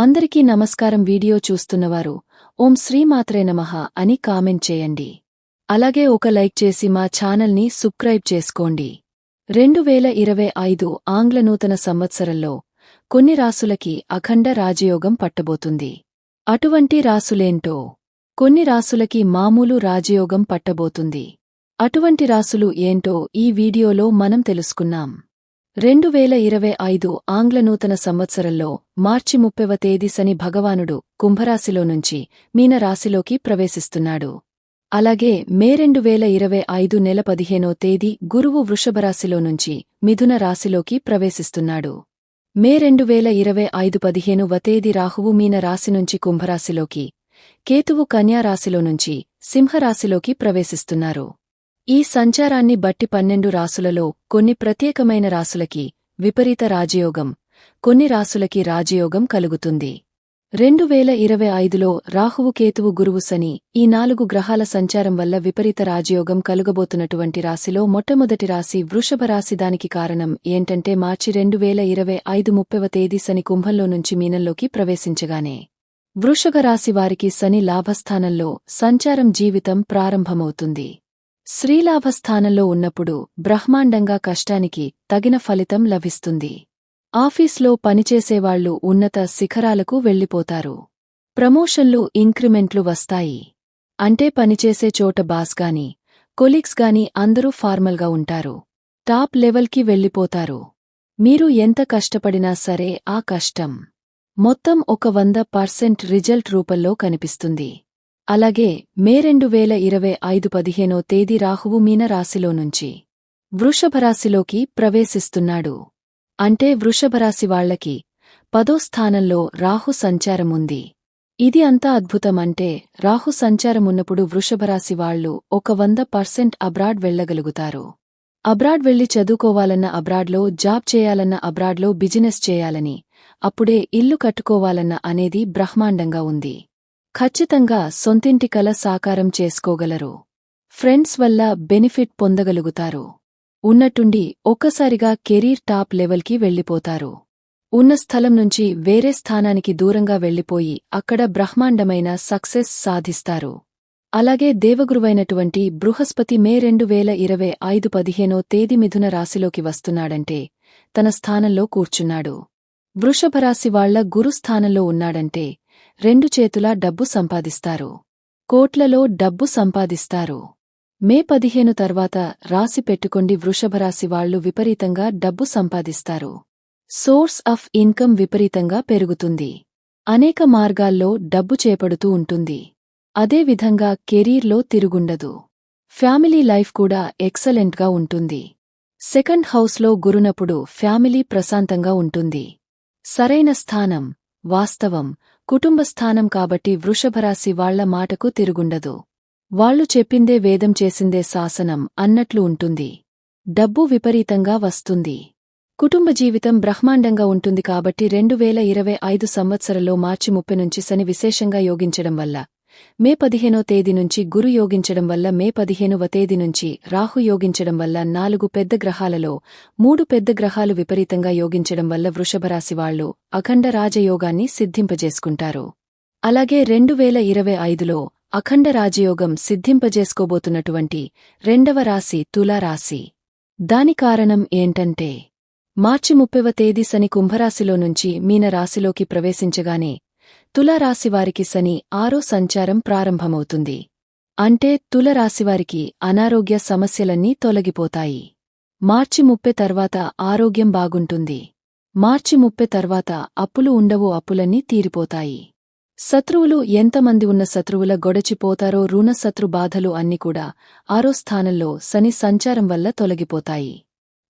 అందరికీ నమస్కారం. వీడియో చూస్తున్నవారు ఓం శ్రీమాత్రే నమః అని కామెంట్ చేయండి. అలాగే ఒక లైక్ చేసి మా ఛానల్ని సబ్స్క్రైబ్ చేసుకోండి. రెండు వేల ఇరవై ఐదు ఆంగ్ల నూతన సంవత్సరంలో కొన్ని రాసులకి అఖండ రాజయోగం పట్టబోతుంది. అటువంటి రాసులేంటో? కొన్ని రాసులకి మామూలు రాజయోగం పట్టబోతుంది. అటువంటి రాసులు ఏంటో ఈ వీడియోలో మనం తెలుసుకున్నాం. రెండు వేల ఇరవై ఐదు ఆంగ్ల నూతన సంవత్సరంలో మార్చి ముప్పెవ తేదీ శని భగవానుడు కుంభరాశిలో నుంచి మీనరాశిలోకి ప్రవేశిస్తున్నాడు. అలాగే మే రెండు వేల ఇరవై ఐదు నెల పదిహేనో తేదీ గురువు వృషభరాశిలో నుంచి మిథున రాశిలోకి ప్రవేశిస్తున్నాడు. మే రెండు వేల ఇరవై ఐదు పదిహేనువ తేదీ రాహువు మీన రాశి నుంచి కుంభరాశిలోకి కేతువు కన్యారాశిలో నుంచి సింహరాశిలోకి ప్రవేశిస్తున్నారు. ఈ సంచారాన్ని బట్టి పన్నెండు రాసులలో కొన్ని ప్రత్యేకమైన రాసులకి విపరీత రాజయోగం కొన్ని రాసులకి రాజయోగం కలుగుతుంది. రెండు వేల ఇరవై ఐదులో రాహువు కేతువు గురువు శని ఈ నాలుగు గ్రహాల సంచారం వల్ల విపరీత రాజయోగం కలుగబోతున్నటువంటి రాశిలో మొట్టమొదటి రాశి వృషభ రాశి దానికి కారణం ఏంటంటే మార్చి రెండు వేల ఇరవై ఐదు ముప్పవ తేదీ శని కుంభంలో నుంచి మీనంలోకి ప్రవేశించగానే. వృషభ రాశి వారికి శని లాభస్థానంలో సంచారం జీవితం ప్రారంభమవుతుంది. శ్రీలాభస్థానంలో ఉన్నప్పుడు బ్రహ్మాండంగా కష్టానికి తగిన ఫలితం లభిస్తుంది. ఆఫీస్లో పనిచేసేవాళ్ళు ఉన్నత శిఖరాలకు వెళ్ళిపోతారు. ప్రమోషన్లు ఇంక్రిమెంట్లు వస్తాయి. అంటే పనిచేసే చోట బాస్గాని కొలీగ్స్ గాని అందరూ ఫార్మల్గా ఉంటారు. టాప్ లెవెల్కి వెళ్ళిపోతారు. మీరు ఎంత కష్టపడినా సరే ఆ కష్టం మొత్తం ఒక వంద పర్సెంట్ రిజల్ట్ రూపంలో కనిపిస్తుంది. అలాగే మే రెండు వేల ఇరవై ఐదు పదిహేనో తేదీ రాహువు మీనరాశిలో నుంచి వృషభరాశిలోకి ప్రవేశిస్తున్నాడు. అంటే వృషభరాశి వాళ్ళకి పదో స్థానంలో రాహు సంచారముంది ఇది అంతా అద్భుతమంటే రాహు సంచారమున్నప్పుడు వృషభరాశి వాళ్ళు ఒక వంద పర్సెంట్ అబ్రాడ్ వెళ్ళగలుగుతారు అబ్రాడ్ వెళ్ళి చదువుకోవాలన్న అబ్రాడ్లో జాబ్ చేయాలన్న అబ్రాడ్లో బిజినెస్ చేయాలని అప్పుడే ఇల్లు కట్టుకోవాలన్న అనేది బ్రహ్మాండంగా ఉంది. ఖచ్చితంగా సొంతింటి కల సాకారం చేసుకోగలరు. ఫ్రెండ్స్ వల్ల బెనిఫిట్ పొందగలుగుతారు. ఉన్నట్టుండి ఒక్కసారిగా కెరీర్ టాప్ లెవెల్కి వెళ్ళిపోతారు. ఉన్న స్థలం నుంచి వేరే స్థానానికి దూరంగా వెళ్ళిపోయి అక్కడ బ్రహ్మాండమైన సక్సెస్ సాధిస్తారు. అలాగే దేవగురువైనటువంటి బృహస్పతి మే రెండు వేల ఇరవై ఐదు పదిహేనో తేదీ మిథున రాశిలోకి వస్తున్నాడంటే తన స్థానంలో కూర్చున్నాడు. వృషభరాశివాళ్ళ గురుస్థానంలో ఉన్నాడంటే రెండు చేతులా డబ్బు సంపాదిస్తారు. కోట్లలో డబ్బు సంపాదిస్తారు. మే పదిహేను తర్వాత రాసి పెట్టుకోండి. వృషభరాశి వాళ్ళు విపరీతంగా డబ్బు సంపాదిస్తారు. సోర్స్ ఆఫ్ ఇన్కమ్ విపరీతంగా పెరుగుతుంది. అనేక మార్గాల్లో డబ్బు చేపడుతూ ఉంటుంది. అదేవిధంగా కెరీర్లో తిరుగుండదు. ఫ్యామిలీ లైఫ్ కూడా ఎక్సలెంట్గా ఉంటుంది. సెకండ్ హౌస్లో గురునప్పుడు ఫ్యామిలీ ప్రశాంతంగా ఉంటుంది. సరైన స్థానం వాస్తవం కుటుంబస్థానం కాబట్టి వృషభరాశి వాళ్ళ మాటకు తిరుగుండదు. వాళ్ళు చెప్పిందే వేదం చేసిందే శాసనం అన్నట్లు ఉంటుంది. డబ్బు విపరీతంగా వస్తుంది. కుటుంబ జీవితం బ్రహ్మాండంగా ఉంటుంది కాబట్టి రెండు వేల ఇరవై ఐదు సంవత్సరంలో మార్చి ముప్పై నుంచి శని విశేషంగా యోగించడం వల్ల మే పదిహేనో తేదీ నుంచి గురు యోగించడం వల్ల మే పదిహేనువ తేదీ నుంచి రాహు యోగించడం వల్ల నాలుగు పెద్ద గ్రహాలలో మూడు పెద్ద గ్రహాలు విపరీతంగా యోగించడం వల్ల వృషభరాశివాళ్ళు అఖండ రాజయోగాన్ని సిద్ధింపజేసుకుంటారు. అలాగే రెండు వేల ఇరవై ఐదులో అఖండ రాజయోగం సిద్ధింపజేసుకోబోతున్నటువంటి రెండవ రాశి తులారాశి దాని కారణం ఏంటంటే మార్చి ముప్పైవ తేదీ శని కుంభరాశిలో నుంచి మీన రాశిలోకి ప్రవేశించగానే తులారాశివారికి శని ఆరో సంచారం ప్రారంభమవుతుంది. అంటే తులరాశివారికి అనారోగ్య సమస్యలన్నీ తొలగిపోతాయి. మార్చి ముప్పే తర్వాత ఆరోగ్యం బాగుంటుంది. మార్చి ముప్పే తర్వాత అప్పులు ఉండవు అప్పులన్నీ తీరిపోతాయి. శత్రువులు ఎంతమంది ఉన్న శత్రువుల గొడచిపోతారో రుణశత్రు బాధలు అన్ని కూడా ఆరో స్థానంలో శని సంచారం వల్ల తొలగిపోతాయి.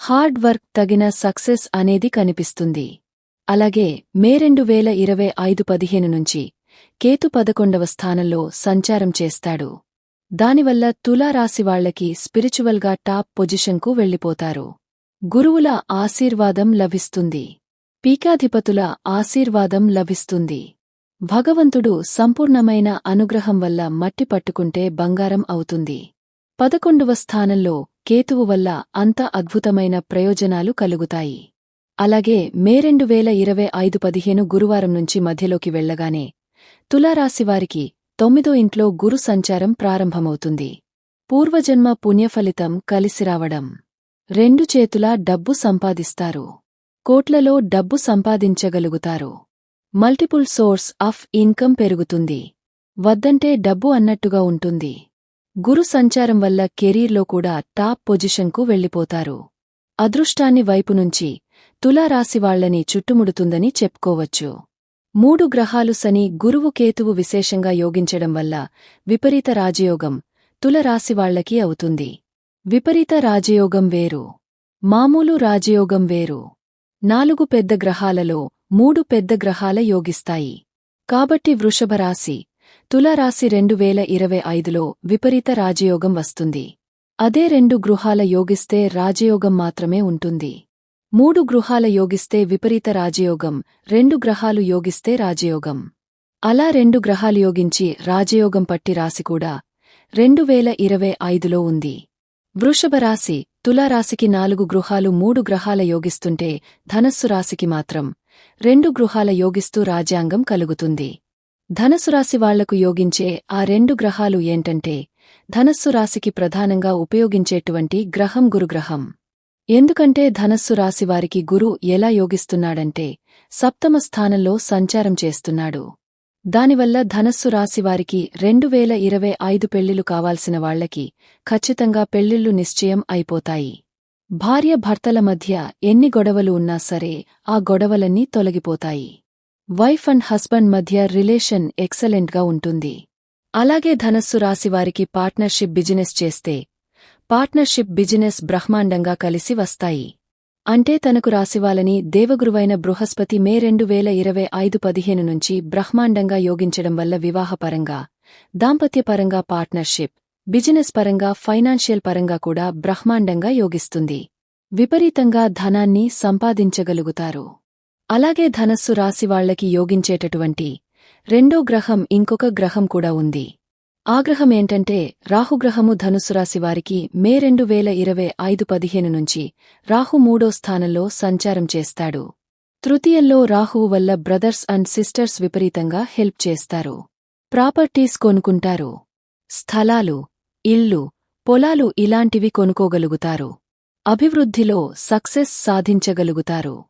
హార్డ్ వర్క్ తగిన సక్సెస్ అనేది కనిపిస్తుంది. అలాగే మే రెండు వేల ఇరవై ఐదు పదిహేను నుంచి కేతు పదకొండవ స్థానంలో సంచారం చేస్తాడు. దానివల్ల తులారాశివాళ్ళకి స్పిరిచువల్గా టాప్ పొజిషన్కు వెళ్ళిపోతారు. గురువుల ఆశీర్వాదం లభిస్తుంది. పీకాధిపతుల ఆశీర్వాదం లభిస్తుంది. భగవంతుడు సంపూర్ణమైన అనుగ్రహం వల్ల మట్టి పట్టుకుంటే బంగారం అవుతుంది. పదకొండవ స్థానంలో కేతువు వల్ల అంత అద్భుతమైన ప్రయోజనాలు కలుగుతాయి. అలాగే మే రెండు వేల ఇరవై ఐదు పదిహేను గురువారం నుంచి మధ్యలోకి వెళ్ళగానే తులారాశివారికి తొమ్మిదో ఇంట్లో గురు సంచారం ప్రారంభమవుతుంది. పూర్వజన్మ పుణ్యఫలితం కలిసిరావడం రెండు చేతులా డబ్బు సంపాదిస్తారు. కోట్లలో డబ్బు సంపాదించగలుగుతారు. మల్టిపుల్ సోర్స్ ఆఫ్ ఇన్కమ్ పెరుగుతుంది. వద్దంటే డబ్బు అన్నట్టుగా ఉంటుంది. గురు సంచారం వల్ల కెరీర్లో కూడా టాప్ పొజిషన్కు వెళ్ళిపోతారు. అదృష్టాన్ని వైపునుంచి తులారాశివాళ్ళని చుట్టుముడుతుందని చెప్పుకోవచ్చు. మూడు గ్రహాలు శని గురువు కేతువు విశేషంగా యోగించడం వల్ల విపరీత రాజయోగం తులరాశివాళ్ళకి అవుతుంది. విపరీత రాజయోగం వేరు. మామూలు రాజయోగం వేరు. నాలుగు పెద్ద గ్రహాలలో మూడు పెద్ద గ్రహాల యోగిస్తాయి. కాబట్టి వృషభరాశి తులారాశి రెండు వేల ఇరవై ఐదులో విపరీత రాజయోగం వస్తుంది. అదే రెండు గృహాల యోగిస్తే రాజయోగం మాత్రమే ఉంటుంది. మూడు గృహాల యోగిస్తే విపరీత రాజయోగం రెండు గ్రహాలు యోగిస్తే రాజయోగం. అలా రెండు గ్రహాలు యోగించి రాజయోగం పట్టి రాశి కూడా రెండు వేల ఇరవై ఐదులో ఉంది. వృషభ రాశి తులారాశికి నాలుగు గృహాలు మూడు గ్రహాల యోగిస్తుంటే ధనస్సు రాశికి మాత్రం రెండు గృహాల యోగిస్తూ రాజ్యాంగం కలుగుతుంది. ధనస్సు రాశి వాళ్ళకు యోగించే ఆ రెండు గ్రహాలు ఏంటంటే ధనస్సు రాశికి ప్రధానంగా ఉపయోగించేటువంటి గ్రహం గురుగ్రహం. ఎందుకంటే ధనస్సు రాశివారికి గురు ఎలా యోగిస్తున్నాడంటే సప్తమ స్థానంలో సంచారం చేస్తున్నాడు. దానివల్ల ధనస్సు రాశివారికి రెండు వేల ఇరవై ఐదు పెళ్ళిలు కావాల్సిన వాళ్ళకి ఖచ్చితంగా పెళ్ళిళ్ళు నిశ్చయం అయిపోతాయి. భార్య భర్తల మధ్య ఎన్ని గొడవలు ఉన్నా సరే ఆ గొడవలన్నీ తొలగిపోతాయి. వైఫ్ అండ్ హస్బెండ్ మధ్య రిలేషన్ ఎక్సలెంట్గా ఉంటుంది. అలాగే ధనస్సు రాశివారికి పార్ట్నర్షిప్ బిజినెస్ చేస్తే పార్ట్నర్షిప్ బిజినెస్ బ్రహ్మాండంగా కలిసి వస్తాయి. అంటే తనకు రాసివాలని దేవగురువైన బృహస్పతి మే రెండు వేల ఇరవై ఐదు పదిహేను నుంచి బ్రహ్మాండంగా యోగించడం వల్ల వివాహపరంగా దాంపత్యపరంగా పార్ట్నర్షిప్ బిజినెస్ పరంగా ఫైనాన్షియల్ పరంగా కూడా బ్రహ్మాండంగా యోగిస్తుంది. విపరీతంగా ధనాన్ని సంపాదించగలుగుతారు. అలాగే ధనస్సు రాశివాళ్ళకి యోగించేటటువంటి రెండో గ్రహం ఇంకొక గ్రహం కూడా ఉంది. ఆగ్రహమేంటంటే రాహుగ్రహము ధనుసురాశి వారికి మే రెండు వేల ఇరవై ఐదు పదిహేను నుంచి రాహు మూడో స్థానంలో సంచారం చేస్తాడు. తృతీయంలో రాహువు వల్ల బ్రదర్స్ అండ్ సిస్టర్స్ విపరీతంగా హెల్ప్ చేస్తారు. ప్రాపర్టీస్ కొనుక్కుంటారు. స్థలాలు ఇల్లు పొలాలు ఇలాంటివి కొనుక్కోగలుగుతారు. అభివృద్ధిలో సక్సెస్ సాధించగలుగుతారు.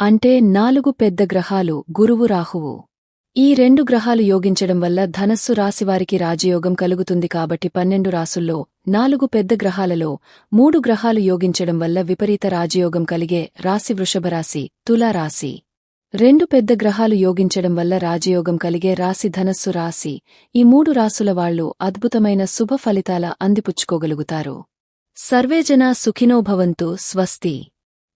అంటే నాలుగు పెద్ద గ్రహాలు గురువు రాహువు. ఈ రెండు గ్రహాలు యోగించడం వల్ల ధనస్సు రాశివారికి రాజయోగం కలుగుతుంది కాబట్టి పన్నెండు రాసుల్లో నాలుగు పెద్ద గ్రహాలలో మూడు గ్రహాలు యోగించడం వల్ల విపరీత రాజయోగం కలిగే రాశి వృషభరాశి తులారాశి రెండు పెద్ద గ్రహాలు యోగించడం వల్ల రాజయోగం కలిగే రాశి ధనస్సు రాశి. ఈ మూడు రాసుల వాళ్ళు అద్భుతమైన శుభ ఫలితాల అందిపుచ్చుకోగలుగుతారు. సర్వేజన సుఖినోభవంతు స్వస్తి.